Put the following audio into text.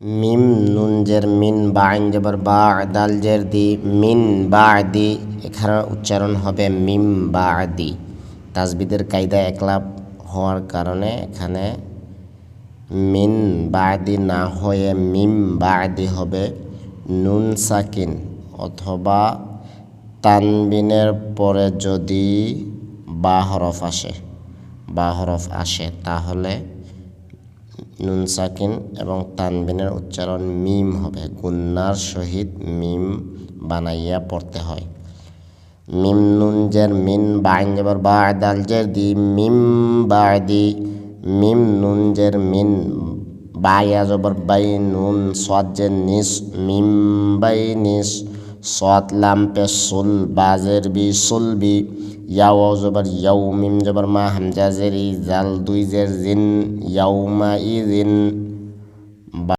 মিম নুন জের মিন বা আইন জবর বা দাল জের দি, মিন বা দি এখানে উচ্চারণ হবে মিম বা দি তাজবিদের কায়দা একলাপ হওয়ার কারণে এখানে মিন বা দি না হয়ে মিম বা দি হবে নুন সাকিন অথবা তানবিনের পরে যদি বা হরফ আসে, বা হরফ আসে, তাহলে নুন সাকিন এবং তানবিনের উচ্চারণ মিম হবে। গুন্নার সহিত মিম বানাইয়া পড়তে হয়। মিম নুন জের মিন বাইন জবর বা দাল জের দি, মিম বাদি মিম নুন জের মিন বায়া জবর বাই নুন সাদ জের নিস, মিম বাই নিস। সাদ লাম পে সুল বাজের বি সুল বি, ইয়াও জবর ইয়াও মিম জবর মা হামজা জের জাল দুই জের জিন ইয়াউমা ই জিন।